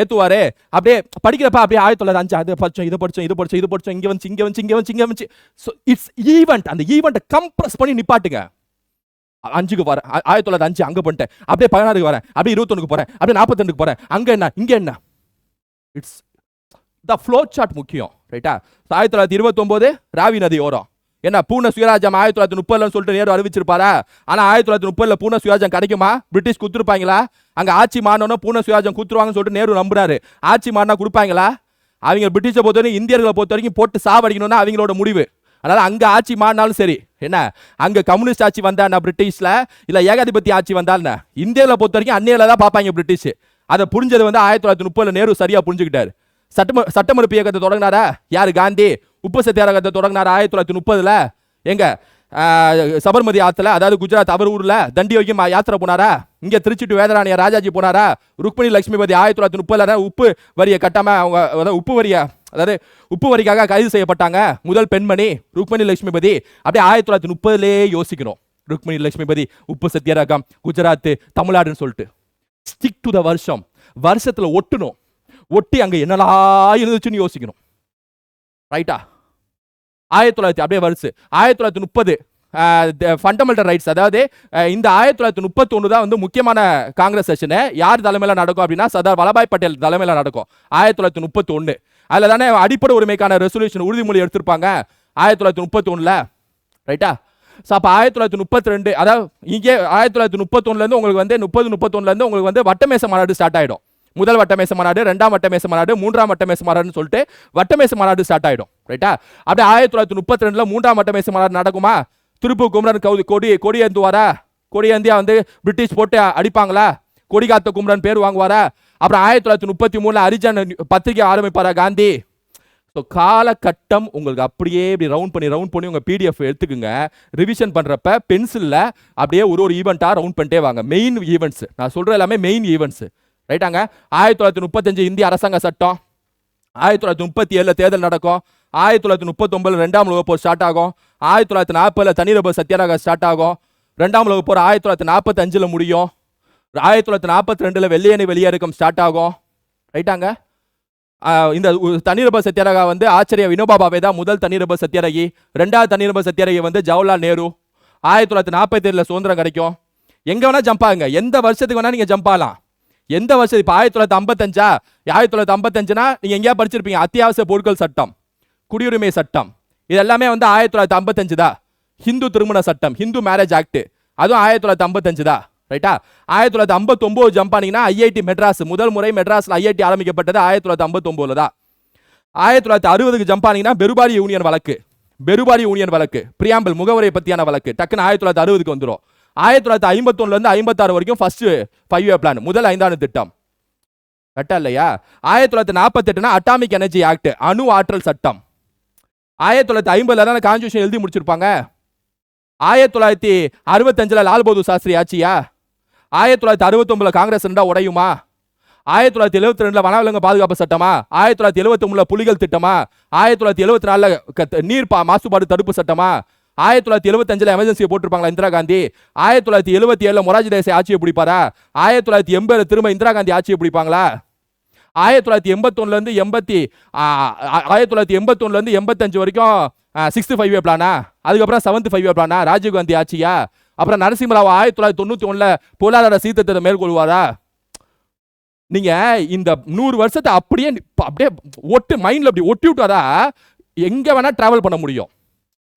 [SPEAKER 1] ஏத்துவாரு. அப்படியே படிக்கிறப்ப அப்படியே ஆயிரத்தி தொள்ளாயிரத்தி அஞ்சு அது படிச்சோம் இது படிச்சோம் இது படிச்சோம் இது படிச்சோம் இங்கே வந்து இங்கே வந்து இங்கே வந்து இங்கே வந்து ஸோ இட்ஸ் ஈவெண்ட் அந்த ஈவெண்ட்டை கம்ப்ரஸ் பண்ணி நிப்பாட்டுங்க. அஞ்சுக்கு வரேன் ஆயிரத்தி தொள்ளாயிரத்தி அஞ்சு அங்கே பண்ணிட்டேன் அப்படியே பதினாறுக்கு வரேன். அப்படியே இருபத்தொன்னுக்கு போகிறேன் அப்படியே நாற்பத்தெண்டுக்கு போகிறேன் அங்கே என்ன? இங்கே என்ன? இட்ஸ் த ஃப்ளோ சார்ட் முக்கியம். ரைட்டா ஆயிரத்தி தொள்ளாயிரத்தி இருபத்தொம்போது ராவி நதி ஓரம். என்ன பூனை சுயராஜ்யம் ஆயிரத்தி தொள்ளாயிரத்தி முப்பதுலன்னு சொல்லிட்டு நேரு அறிவிச்சிருப்பாரா? ஆனா ஆயிரத்தி தொள்ளாயிரத்தி முப்பதுல பூனை சுயராஜ்யம் கிடைக்குமா? பிரிட்டிஷ் கொடுத்துருப்பாங்களா? அங்க ஆட்சி மாறணும் பூனை சுயராஜ்யம் கொடுத்துருவாங்கன்னு சொல்லிட்டு நேரு நம்புறாரு. ஆட்சி மாறினா கொடுப்பாங்களா? அவங்க பிரிட்டிஷை பொறுத்த வரைக்கும் இந்தியர்களை பொறுத்த வரைக்கும் போட்டு சாவடிக்கணும்னா அவங்களோட முடிவு. அதனால அங்க ஆட்சி மாறினாலும் சரி. என்ன? அங்க கம்யூனிஸ்ட் ஆட்சி வந்தா பிரிட்டிஷில் பிரிட்டிஷ்ல இல்ல ஏகாதிபத்திய ஆட்சி வந்தால் என்ன இந்தியாவில் பொறுத்த வரைக்கும் அந்நியில தான் பார்ப்பாங்க பிரிட்டிஷ். அதை புரிஞ்சது வந்து ஆயிரத்தி தொள்ளாயிரத்தி முப்பதுல நேரு சரியா புரிஞ்சுக்கிட்டாரு. சட்டம சட்டமறுப்பு இயக்கத்தை தொடங்கினாரா? யார்? காந்தி. உப்பு சத்தியாகிரகத்தை தொடங்கினாரா? ஆயிரத்தி தொள்ளாயிரத்தி முப்பதுல? எங்க சபர்மதி ஆற்றுல அதாவது குஜராத் அவர் ஊரில் தண்டி வைக்கும் யாத்திரை போனாரா? இங்கே திருச்சி டு ராஜாஜி போனாரா? ருக்மிணி லட்சுமிபதி ஆயிரத்தி தொள்ளாயிரத்தி முப்பதில் தான் உப்பு வரியை கட்டாம அவங்க அதாவது உப்பு வரியை அதாவது உப்பு வரிக்காக கைது செய்யப்பட்டாங்க முதல் பெண்மணி ருக்மணி லட்சுமிபதி அப்படியே ஆயிரத்தி தொள்ளாயிரத்தி முப்பதுலேயே யோசிக்கணும். ருக்மணி லட்சுமிபதி உப்பு சத்தியாரகம் குஜராத் தமிழ்நாடுன்னு சொல்லிட்டு. ஸ்டிக் டு த வருஷம். வருஷத்துல ஒட்டணும். ஒட்டி அங்கே என்னலாம் இருந்துச்சுன்னு யோசிக்கணும். ரைட்டா ஆயிரத்தி தொள்ளாயிரத்தி அப்படியே வருஷம் ஆயிரத்தி தொள்ளாயிரத்தி முப்பது ஃபண்டமெண்டல் ரைட்ஸ் அதாவது இந்த ஆயிரத்தி தொள்ளாயிரத்தி முப்பத்தி தான் வந்து முக்கியமான காங்கிரஸ் செஷனு யார் தலைமையில் நடக்கும் அப்படின்னா சர்தார் வல்லபாய் பட்டேல் தலைமையில் நடக்கும். ஆயிரத்தி தொள்ளாயிரத்தி முப்பத்தி ஒன்று அதில் தானே அடிப்படை உரிமைக்கான ரெசல்யூஷன் உறுதிமொழி எடுத்திருப்பாங்க. ஆயிரத்தி தொள்ளாயிரத்தி முப்பத்தி ஒன்றில் ரைட்டா ஸோ அப்போ ஆயிரத்தி தொள்ளாயிரத்தி முப்பத்தி ரெண்டு அதாவது இங்கே ஆயிரத்தி தொள்ளாயிரத்தி முப்பத்தொன்னுலேருந்து உங்களுக்கு வந்து முப்பது முப்பத்தொன்னுலேருந்து உங்களுக்கு வந்து வட்டமேச மாநாடு ஸ்டார்ட் ஆகிடும் முதல் வட்டமேச மாநாடு ரெண்டாம் வட்டமேச மாநாடு மூன்றாம் வட்டமேச மாநாடுன்னு சொல்லிட்டு வட்டமேச மாநாடு ஸ்டார்ட் ஆகிடும் ரைட்டா அப்படியே ஆயிரத்தி தொள்ளாயிரத்தி முப்பத்தி ரெண்டில் மூன்றாம் வட்டமேச மாநாடு நடக்குமா? திருப்பூர் குமரன் கவுதி கொடி கொடி ஏந்துவாரா? கொடி ஏந்தியா வந்து பிரிட்டிஷ் போட்டு அடிப்பாங்களா? கொடி காத்த குமரன் பேர் வாங்குவாரா? அப்புறம் ஆயிரத்தி தொள்ளாயிரத்தி முப்பத்தி மூணுல ஹரிஜன் பத்திரிகை ஆரம்பிப்பாரா காந்தி? ஸோ காலகட்டம் உங்களுக்கு அப்படியே இப்படி ரவுண்ட் பண்ணி ரவுண்ட் பண்ணி உங்கள் பிடிஎஃப் எடுத்துக்குங்க. ரிவிஷன் பண்ணுறப்ப பென்சிலில் அப்படியே ஒரு ஒரு ஈவெண்ட்டாக ரவுண்ட் பண்ணிட்டே வாங்க. மெயின் ஈவெண்ட்ஸ் நான் சொல்கிற எல்லாமே மெயின் ஈவெண்ட்ஸ் ரைட்டாங்க. ஆயிரத்தி தொள்ளாயிரத்தி முப்பத்தஞ்சு இந்திய அரசாங்க சட்டம். ஆயிரத்தி தொள்ளாயிரத்தி முப்பத்தி ஏழில் தேர்தல் நடக்கும். ஆயிரத்தி தொள்ளாயிரத்தி முப்பத்தொம்பதில் ரெண்டாம் உலக போர் ஸ்டார்ட் ஆகும். ஆயிரத்தி தொள்ளாயிரத்தி நாற்பதில் தனிநபர் சத்தியாகிரகம் ஸ்டார்ட் ஆகும். ரெண்டாம் உலக போர் ஆயிரத்தி தொள்ளாயிரத்தி நாற்பத்தஞ்சில் முடியும். ஆயிரத்தி தொள்ளாயிரத்தி நாற்பத்தி ரெண்டில் வெள்ளையணி வெளியேறுக்கம் ஸ்டார்ட் ஆகும். ரைட்டாங்க. இந்த தனிநபர் சத்தியாகிரகா வந்து ஆச்சரிய வினோபா பாவே தான் முதல் தனிநபர் சத்தியாகிரகி. ரெண்டாவது தனிநபர் சத்தியரகி வந்து ஜவஹர்லால் நேரு. ஆயிரத்தி தொள்ளாயிரத்தி நாற்பத்தி ஏழில் சுதந்திரம் கிடைக்கும். எங்கே வேணால் ஜம்ப் ஆகுங்க. எந்த வருஷத்துக்கு வேணால் நீங்கள் ஜம்ப் ஆகலாம். எந்த வருஷம்? இப்போ ஆயிரத்தி தொள்ளாயிரத்தி ஐம்பத்தஞ்சா? ஆயிரத்தி தொள்ளாயிரத்தி ஐம்பத்தஞ்சுனா நீங்கள் எங்கேயா படிச்சிருப்பீங்க. அத்தியாவசிய பொருட்கள் சட்டம் குடியுரிமை சட்டம். இது எல்லாமே வந்து ஆயிரத்தி தொள்ளாயிரத்தி ஐம்பத்தஞ்சு தான் ஹிந்து திருமண சட்டம் ஹிந்து மேரேஜ் ஆக்ட் அதுவும் ஆயிரத்தி தொள்ளாயிரத்தி ஐம்பத்தஞ்சு தான் ரைட்டா ஆயிரத்தி தொள்ளாயிரத்தி ஐம்பத்தொம்போது ஜம்ப் பண்ணிங்கன்னா ஐஐடி மெட்ராஸ் முதல் முறை மெட்ராஸில் ஐஐடி ஆரம்பிக்கப்பட்டது ஆயிரத்தி தொள்ளாயிரத்தி ஐம்பத்தொம்போது தான். ஆயிரத்தி தொள்ளாயிரத்தி அறுபதுக்கு ஜம்ப் ஆனீங்கன்னா பெருபாரி யூனியன் வழக்கு பெருபாரி யூனியன் வழக்கு பிரியாம்பல் முகவரை பற்றியான வழக்கு டக்குன்னு ஆயிரத்தி தொள்ளாயிரத்தி அறுபதுக்கு வந்துடும் ஆயிரத்தி தொள்ளாயிரத்தி ஐம்பத்தொன்னுல இருந்து ஐம்பத்தாறு வரைக்கும் ஃபர்ஸ்ட் ஃபைவ் இயர் பிளான் முதல் ஐந்தாண்டு திட்டம். கரெக்டா இல்லையா? ஆயிரத்தி தொள்ளாயிரத்தி நாற்பத்தெட்டுனா அட்டாமிக் எனர்ஜி ஆக்ட் அணு ஆற்றல் சட்டம். ஆயிரத்தி தொள்ளாயிரத்தி ஐம்பதுல தான் கான்ஸ்டியூஷன் எழுதி முடிச்சிருப்பாங்க? ஆயிரத்தி தொள்ளாயிரத்தி அறுபத்தஞ்சில் லால் பகதூர் சாஸ்திரி ஆச்சியா ஆயிரத்தி தொள்ளாயிரத்தி அறுபத்தொன்பதுல காங்கிரஸ் இருந்தால் உடையுமா? ஆயிரத்தி தொள்ளாயிரத்தி எழுபத்தி ரெண்டில் வனவிலங்கு பாதுகாப்பு சட்டமா? ஆயிரத்தி தொள்ளாயிரத்தி எழுபத்தி மூணில் புலிகள் திட்டமா? ஆயிரத்தி தொள்ளாயிரத்தி எழுபத்தி நாலில் க- நீர் பா மாசுபாடு தடுப்பு சட்டமா? ஆயிரத்தி தொள்ளாயிரத்தி எழுபத்தஞ்சில் எமர்ஜென்சியை போட்டிருப்பாங்களா இந்திரா காந்தி? ஆயிரத்தி தொள்ளாயிரத்தி எழுபத்தி ஏழில் மொராஜி தேசாய் ஆட்சியை பிடிப்பாரா? ஆயிரத்தி தொள்ளாயிரத்தி எண்பதில் திரும்ப இந்திரா காந்தி ஆட்சியை பிடிப்பாங்களா? ஆயிரத்தி தொள்ளாயிரத்தி எண்பத்தொன்னுல இருந்து எண்பத்தி ஆயிரத்தி தொள்ளாயிரத்தி எண்பத்தொன்னுல இருந்து எண்பத்தஞ்சு வரைக்கும் சிக்ஸ்த்து ஃபைவ் பிளானா அதுக்கப்புறம் செவன்த் ஃபைவ் பிளானா ராஜீவ் காந்தி ஆட்சியா? அப்புறம் நரசிம்மராவ் ஆயிரத்தி தொள்ளாயிரத்தி தொண்ணூற்றி ஒன்றில் பொருளாதார சீர்திருத்தத்தை மேற்கொள்வாரா? நீங்கள் இந்த நூறு வருஷத்தை அப்படியே அப்படியே ஒட்டு மைண்டில் அப்படி ஒட்டி விட்டாரா எங்கே வேணால் ட்ராவல் பண்ண முடியும்.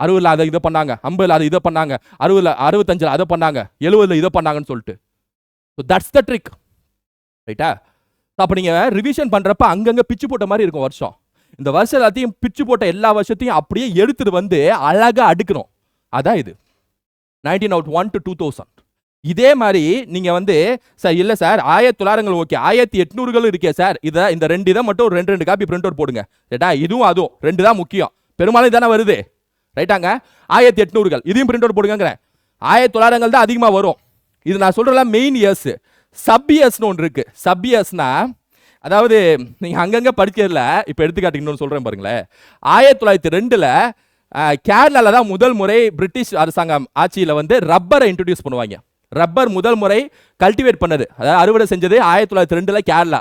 [SPEAKER 1] அறுபதுல அதை இதை பண்ணாங்க ஐம்பதுல அதை இதை பண்ணாங்க அறுபதுல அறுபத்தஞ்சில் அதை பண்ணாங்க எழுபதுல இதை பண்ணாங்கன்னு சொல்லிட்டு. தட்ஸ் த ட்ரிக் ரைட்டா அப்போ நீங்கள் ரிவிஷன் பண்ணுறப்ப அங்கங்கே பிச்சு போட்ட மாதிரி இருக்கும் வருஷம். இந்த வருஷம் எல்லாத்தையும் பிச்சு போட்ட எல்லா வருஷத்தையும் அப்படியே எடுத்துட்டு வந்து அழகாக அடுக்கணும். அதான் இது. Nineteen out one to two thousand இதே மாதிரி நீங்கள் வந்து சார் இல்லை சார் ஆயிரத்தி தொள்ளாயிரங்கள் ஓகே ஆயிரத்தி எட்நூறுகளும் இருக்கே சார். இதை இந்த ரெண்டு இதை மட்டும் ஒரு ரெண்டு ரெண்டு காப்பி பிரிண்ட் அவுட் போடுங்க ரைட்டா இதுவும் அதுவும். ரெண்டு தான் முக்கியம். பெரும்பாலும் தானே வருது. ரைட்டாங்க? ஆயிரத்தி எட்நூறுகள். இதையும் பிரிண்ட் அவுட் போடுங்கிறேன் ஆயிரத்தி தொள்ளாயிரங்கள் தான் அதிகமாக வரும். இது நான் சொல்கிறல மெயின் இயர்ஸ் சப் இயர்ஸ்னு ஒன்று இருக்குது சப் இயர்ஸ்னா அதாவது நீங்கள் அங்கங்கே படிக்கிறதுல இப்போ எடுத்துக்காட்டிங்கன்னு சொல்கிறேன் பாருங்களேன். ஆயிரத்தி தொள்ளாயிரத்தி ரெண்டில் கேரளாவில் தான் முதல் முறை பிரிட்டிஷ் அரசாங்கம் ஆட்சியில் வந்து ரப்பரை இன்ட்ரடியூஸ் பண்ணுவாங்க. ரப்பர் முதல் முறை கல்டிவேட் பண்ணது. அதாவது அறுவடை செஞ்சது ஆயிரத்தி தொள்ளாயிரத்தி ரெண்டில் கேரளா.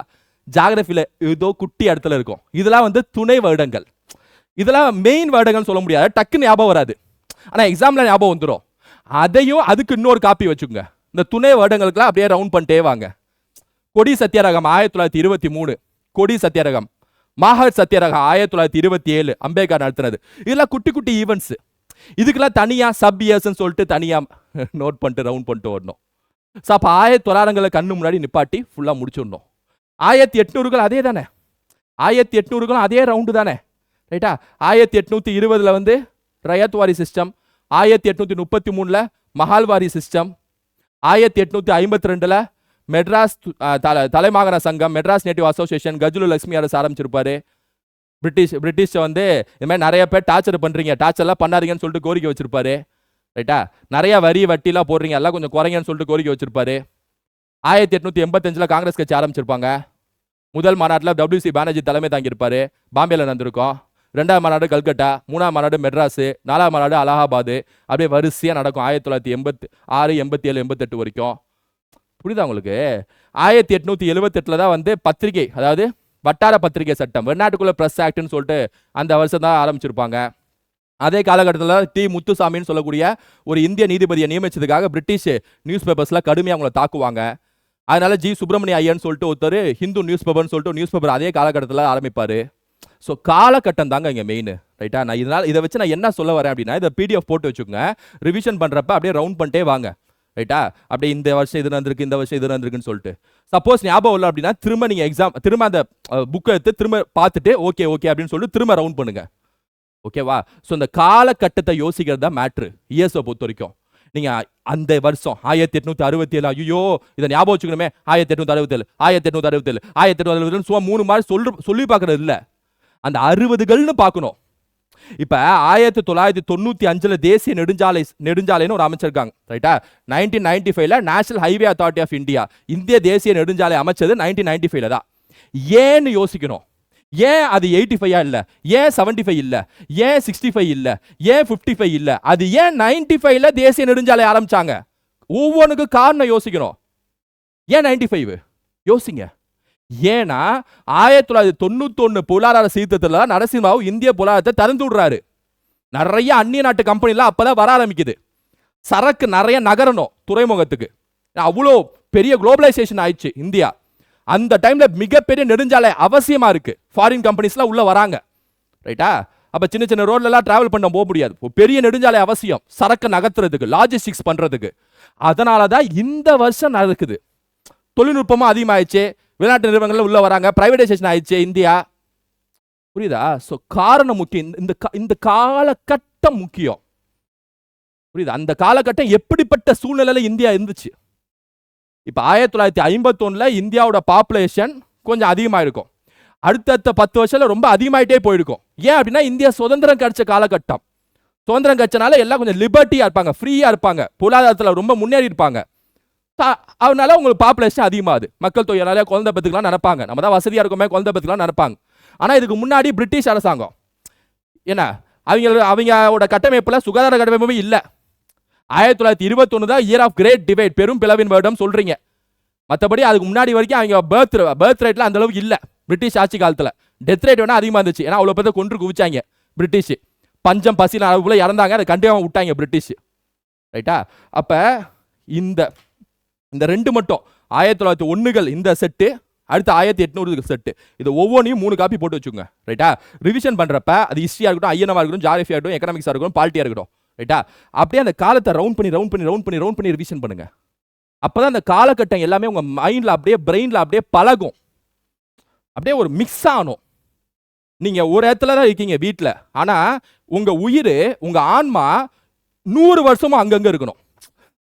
[SPEAKER 1] ஜாகிரஃபியில் ஏதோ குட்டி இடத்துல இருக்கும். இதெல்லாம் வந்து துணை வருடங்கள். இதெல்லாம் மெயின் வேர்டுகள்னு சொல்ல முடியாது. டக்குன்னு ஞாபகம் வராது. ஆனால் எக்ஸாமில் ஞாபகம் வந்துடும் அதையும் அதுக்கு இன்னொரு காப்பி வச்சுக்கோங்க. இந்த துணை வருடங்களுக்குலாம் அப்படியே ரவுண்ட் பண்ணிட்டே வாங்க. கொடி சத்தியாரகம் ஆயிரத்தி தொள்ளாயிரத்தி இருபத்தி மூணு. கொடி சத்தியாரகம் மாஹர் சத்தியாரகம் ஆயிரத்தி தொள்ளாயிரத்தி இருபத்தி ஏழு. அம்பேத்கர் நடத்துனது. இதெல்லாம் குட்டி குட்டி ஈவெண்ட்ஸ் இதுக்கெல்லாம் தனியாக சப் இயர்ஸ்ன்னு சொல்லிட்டு தனியாக நோட் பண்ணிட்டு ரவுண்ட் பண்ணிட்டு வரணும். ஸோ அப்போ ஆயிரத்தி தொள்ளாயிரங்களை கண்ணு முன்னாடி நிப்பாட்டி ஃபுல்லாக முடிச்சிடணும். ஆயிரத்தி எட்நூறுகள் அதே தானே? ஆயிரத்தி எட்நூறுகளும் அதே ரவுண்டு தானே? ரைட்டா? ஆயிரத்தி எட்நூத்தி இருபதுல வந்து ரயத்வாரி சிஸ்டம் ஆயிரத்தி எட்நூத்தி முப்பத்தி மூணுல மஹால்வாரி சிஸ்டம் ஆயிரத்தி எட்நூத்தி ஐம்பத்தி ரெண்டுல மெட்ராஸ் து- தல தலைமாகாண சங்கம் மெட்ராஸ் நேட்டிவ் அசோசியேஷன் கஜுலு லட்சுமி அரசு ஆரம்பிச்சிருப்பாரு. பிரிட்டிஷ் பிரிட்டிஷ் வந்து இது மாதிரி நிறைய பேர் டார்ச்சர் பண்றீங்க டார்ச்சர்லாம் பண்ணாதீங்கன்னு சொல்லிட்டு கோரிக்கை வச்சிருப்பாரு. ரைட்டா? நிறைய வரி வட்டிலாம் போடுறீங்க எல்லாம் கொஞ்சம் குறைங்கன்னு சொல்லிட்டு கோரிக்கை வச்சிருப்பாரு. ஆயிரத்தி எட்நூத்தி எண்பத்தஞ்சுல காங்கிரஸ் கட்சி ஆரம்பிச்சிருப்பாங்க. முதல் மாநாட்டில் டபிள்யூசி பானர்ஜி தலைமை தாங்கியிருப்பாரு. பாம்பேல நடந்திருக்கும். ரெண்டாம் மாநாடு கல்கட்டா மூணாம் மாநாடு மெட்ராஸு நாலாம் மாநாடு அலகாபாது அப்படியே வரிசையாக நடக்கும் ஆயிரத்தி தொள்ளாயிரத்தி எண்பத்தி ஆறு எண்பத்தி ஏழு எண்பத்தெட்டு வரைக்கும். புரியுதா உங்களுக்கு? ஆயிரத்தி எட்நூத்தி எழுபத்தெட்டில் தான் வந்து பத்திரிகை அதாவது வட்டார பத்திரிகை சட்டம் வெளிநாட்டுக்குள்ளே ப்ரெஸ் ஆக்ட்னு சொல்லிட்டு அந்த வருஷம் தான் ஆரம்பிச்சிருப்பாங்க. அதே காலகட்டத்தில் டி முத்துசாமின்னு சொல்லக்கூடிய ஒரு இந்திய நீதிபதியை நியமித்ததுக்காக பிரிட்டிஷ் நியூஸ் பேப்பர்ஸில் கடுமையாக அவங்கள தாக்குவாங்க. அதனால ஜி சுப்பிரமணிய ஐயர்னு சொல்லிட்டு ஒருத்தர் ஹிந்து நியூஸ் பேப்பர்னு சொல்லிட்டு நியூஸ் பேப்பர் அதே காலகட்டத்தில் ஆரம்பிப்பார். ஸோ காலகட்டம் தாங்க இங்கே மெயின் ரைட்டா நான் இதனால் இதை வச்சு நான் என்ன சொல்ல வரேன் அப்படின்னா இதை பிடிஎஃப் போட்டு வச்சுக்கோங்க. ரிவிஷன் பண்ணுறப்ப அப்படியே ரவுண்ட் பண்ணிட்டே வாங்க. ரைட்டா அப்படியே இந்த வருஷம் இது நடந்திருக்கு இந்த வருஷம் இது நடந்திருக்குன்னு சொல்லிட்டு. சப்போஸ் ஞாபகம் இல்லை அப்படின்னா திரும்ப நீங்கள் எக்ஸாம் திரும்ப அந்த புக்கை எடுத்து திரும்ப பார்த்துட்டு ஓகே ஓகே அப்படின்னு சொல்லிட்டு திரும்ப ரவுண்ட் பண்ணுங்க. ஓகேவா ஸோ இந்த காலகட்டத்தை யோசிக்கிறது தான் மேட்ரு இயர்ஸை பொறுத்த வரைக்கும் நீங்க அந்த வருஷம் ஆயிரத்தி எட்நூத்தி அறுபத்தி ஏழு ஐயோ இதை ஞாபகம் வச்சுக்கணுமே. ஆயிரத்தி எட்நூத்தி அறுபத்தேழு ஆயிரத்தி எட்நூத்தி அறுபத்தேழு ஆயிரத்தி எட்நூத்தி அறுபத்தேழு சும்மா மூணு மாதிரி சொல்லு சொல்லி பார்க்கறது இல்ல. அந்த அறுபதுகள்னு பார்க்கணும். இப்போ ஆயிரத்தி தொள்ளாயிரத்தி தொண்ணூற்றி அஞ்சில் தேசிய நெடுஞ்சாலை நெடுஞ்சாலைன்னு ஒரு அமைச்சிருக்காங்க ரைட்டா? நைன்டீன் நைன்டி ஃபைவ்ல national highway authority of India இந்திய தேசிய நெடுஞ்சாலை அமைச்சது நைன்டீன் நைன்டி ஃபைவ்ல தான். ஏன்னு யோசிக்கணும். ஏன் அது எயிட்டி ஃபைவா இல்லை? ஏன் செவன்டி ஃபைவ் இல்லை? ஏன் சிக்ஸ்டி ஃபைவ் இல்லை? ஏன் ஃபிஃப்டி ஃபைவ் இல்லை? அது ஏன் நைன்டி ஃபைவ்ல தேசிய நெடுஞ்சாலை ஆரம்பிச்சாங்க? ஒவ்வொன்றுக்கு காரணம் யோசிக்கணும். ஏன் நைன்டி ஃபைவ் யோசிங்க. ஏன்னா ஆயிரத்தி தொள்ளாயிரத்தி தொண்ணூத்தொன்னு பொருளாதார சீர்திருத்தத்தில் தான் இந்திய பொருளாதாரத்தை திறந்து விடுறாரு. நிறைய அந்நிய நாட்டு கம்பெனிலாம் அப்பதான் வர ஆரம்பிக்குது. சரக்கு நிறைய நகரணும் துறைமுகத்துக்கு. அவ்வளோ பெரிய குளோபலைசேஷன் ஆயிடுச்சு இந்தியா. அந்த டைம்ல மிகப்பெரிய நெடுஞ்சாலை அவசியமா இருக்கு. ஃபாரின் கம்பெனிஸ்லாம் உள்ள வராங்க. ரைட்டா அப்போ சின்ன சின்ன ரோட்லலாம் ட்ராவல் டிராவல் பண்ண போக முடியாது. பெரிய நெடுஞ்சாலை அவசியம். சரக்கு நகர்த்துறதுக்கு லாஜிஸ்டிக்ஸ் பண்ணுறதுக்கு அதனால தான் இந்த வருஷம் நடக்குது. தொழில்நுட்பமும் அதிகமாயிடுச்சு. வெளிநாட்டு நிறுவனங்கள் உள்ள வராங்க. பிரைவேடைசேஷன் ஆயிடுச்சு இந்தியா. புரியுதா? ஸோ காரணம் முக்கியம். இந்த- இந்த இந்த காலகட்டம் முக்கியம். புரியுதா? அந்த காலகட்டம் எப்படிப்பட்ட சூழ்நிலையில் இந்தியா இருந்துச்சு? இப்போ ஆயிரத்தி தொள்ளாயிரத்தி ஐம்பத்தொன்னில் இந்தியாவோட பாப்புலேஷன் கொஞ்சம் அதிகமாக இருக்கும் அடுத்தடுத்த பத்து வருஷத்தில் ரொம்ப அதிகமாயிட்டே போயிருக்கும். ஏன் அப்படின்னா இந்தியா சுதந்திரம் கிடைச்ச காலகட்டம். சுதந்திரம் கிடைச்சனால எல்லாம் கொஞ்சம் லிபர்ட்டியாக இருப்பாங்க. ஃப்ரீயாக இருப்பாங்க. பொருளாதாரத்தில் ரொம்ப முன்னேறி இருப்பாங்க அதனால உங்களுக்கு பாப்புலேஷன் அதிகமாகுது. மக்கள் தொகை நிறைய குழந்தை பத்துக்கலாம் நடப்பாங்க நம்ம தான் வசதியாக இருக்கோமே குழந்தை பத்துக்கலாம் நடப்பாங்க ஆனால் இதுக்கு முன்னாடி பிரிட்டிஷ் அரசாங்கம். என்ன? அவங்க அவங்களோட கட்டமைப்பில் சுகாதார கட்டமைப்பு இல்லை. ஆயிரத்தி தொள்ளாயிரத்தி இருபத்தொன்னு தான் இயர் ஆஃப் கிரேட் டிவைட் பெரும் பிளவின் வருடம் சொல்கிறீங்க மற்றபடி அதுக்கு முன்னாடி வரைக்கும் அவங்க பர்த் பர்த் ரேட்லாம் அந்தளவுக்கு இல்லை. பிரிட்டிஷ் ஆட்சி காலத்தில். டெத் ரேட் வேணால் அதிகமாக இருந்துச்சு. ஏன்னா அவ்வளோ பேர்த்த கொன்று குவிச்சாங்க பிரிட்டிஷ். பஞ்சம் பசியில் அளவுக்குள்ளே இறந்தாங்க. அதை கண்டிப்பாக விட்டாங்க பிரிட்டிஷ். ரைட்டா அப்போ இந்த இந்த ரெண்டு மட்டும். ஆயிரத்தி தொள்ளாயிரத்தி ஒன்றுகள் இந்த செட்டு அடுத்து ஆயிரத்தி எட்நூறு செட்டு இது ஒவ்வொன்றையும் மூணு காப்பி போட்டு வச்சுக்கோங்க. ரைட்டா ரிவிஷன் பண்ணுறப்ப அது ஹிஸ்ட்ரியாக இருக்கட்டும் ஐஎன்ஆர் இருக்கட்டும் ஜாகிரஃபியாக இருக்கட்டும் எக்கனாமிக்ஸாக இருக்கட்டும் பாலிட்டியாக இருக்கட்டும். ரைட்டா அப்படியே அந்த காலத்தை ரவுண்ட் பண்ணி ரவுண்ட் பண்ணி ரவுண்ட் பண்ணி ரவுண்ட் பண்ணி ரிவிஷன் பண்ணுங்க. அப்பதான் அந்த காலகட்டம் எல்லாமே உங்கள் மைண்டில் அப்படியே பிரெயினில் அப்படியே பழகும். அப்படியே ஒரு மிக்ஸ் ஆகணும். நீங்கள் ஒரு இடத்துல தான் இருக்கீங்க வீட்டில் ஆனால் உங்கள் உயிர் உங்கள் ஆன்மா நூறு வருஷமும் அங்கங்கே இருக்கணும்.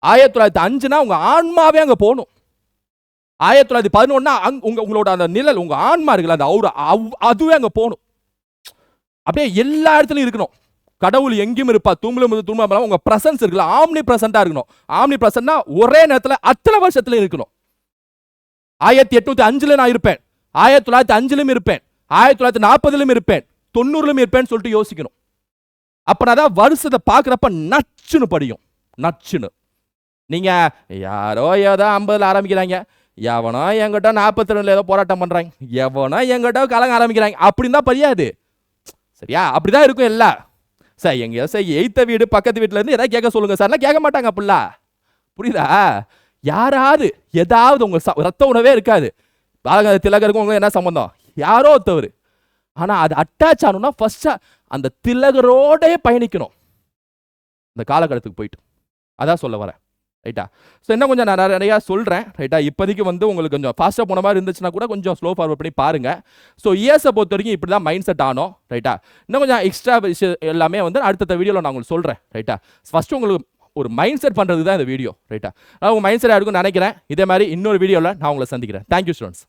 [SPEAKER 1] ஆயிரத்தி தொள்ளாயிரத்தி அஞ்சுனா உங்கள் ஆன்மாவே அங்கே போகணும் ஆயிரத்தி தொள்ளாயிரத்தி பதினொன்னா உங்க உங்களோட அந்த நிழல் உங்கள் ஆன்மா இருக்குல்ல அந்த அவுர அவ்- அதுவே அங்கே போகணும் அப்படியே எல்லா இடத்துலையும் இருக்கணும். கடவுள் எங்கேயும் இருப்பா தூம்பலும் முதல் தூம்பலாம் உங்கள் பிரசன்ஸ் இருக்குல்ல ஆம்னி பிரசண்டா இருக்கணும். ஆம்னி பிரசன்னா ஒரே நேரத்தில் அத்தனை வருஷத்துல இருக்கணும். ஆயிரத்தி எட்நூத்தி அஞ்சுல நான் இருப்பேன். ஆயிரத்தி தொள்ளாயிரத்தி அஞ்சிலும் இருப்பேன். ஆயிரத்தி தொள்ளாயிரத்தி நாற்பதுலயும் இருப்பேன். தொண்ணூறுலையும் இருப்பேன்னு சொல்லிட்டு யோசிக்கணும். அப்போ நான் தான் வருஷத்தை பார்க்குறப்ப நச்சுன்னு படியும். நச்சுன்னு. நீங்கள் யாரோ ஏதோ ஐம்பதில் ஆரம்பிக்கிறாங்க. எவனோ எங்கிட்ட நாற்பத்தி ரெண்டுல ஏதோ போராட்டம் பண்ணுறாங்க எவனோ எங்கிட்ட கலங்க ஆரம்பிக்கிறாங்க. அப்படின்னு தான் பரியாது சரியா? அப்படிதான் இருக்கும் எல்லாம் சார் எங்கேயோ சார் எய்த்த வீடு பக்கத்து வீட்டிலேருந்து ஏதாவது கேட்க சொல்லுங்கள் சார்லாம் கேட்க மாட்டாங்க அப்படிலாம் புரியுதா? யாராவது ஏதாவது உங்கள் ச- ரத்த உணவே இருக்காது. பாலக திலகருக்கும் உங்களுக்கு என்ன சம்மந்தம் யாரோ ஒருத்தவர். ஆனால் அது அட்டாச் ஆகணும்னா ஃபஸ்ட்டாக அந்த திலகரோடே பயணிக்கணும். இந்த காலகட்டத்துக்கு போயிட்டு. அதான் சொல்ல வரேன். ரைட்டா ஸோ இன்னும் கொஞ்சம் நான் நிறையா சொல்கிறேன் ரைட்டா இப்போதைக்கு வந்து உங்களுக்கு கொஞ்சம் ஃபாஸ்ட்டாக போன மாதிரி இருந்துச்சுன்னா கூட கொஞ்சம் ஸ்லோ ஃபார்வர்ட் பண்ணி பாருங்கள் ஸோ இயர்ஸை பொறுத்த வரைக்கும் இப்படி தான் மைண்ட் செட் ஆனோம் ரைட்டா இன்னும் கொஞ்சம் எக்ஸ்ட்ரா விஷயம் எல்லாமே வந்து அடுத்த வீடியோவில் நான் உங்களுக்கு சொல்கிறேன் ரைட்டா ஃபஸ்ட்டு உங்களுக்கு ஒரு மைண்ட் செட் பண்ணுறது தான் இந்த வீடியோ ரைட்டா நான் உங்கள் மைண்ட் செட் ஆகிருக்கும்னு நினைக்கிறேன். இதே மாதிரி இன்னொரு வீடியோவில் நான் உங்களை சந்திக்கிறேன். Thank you students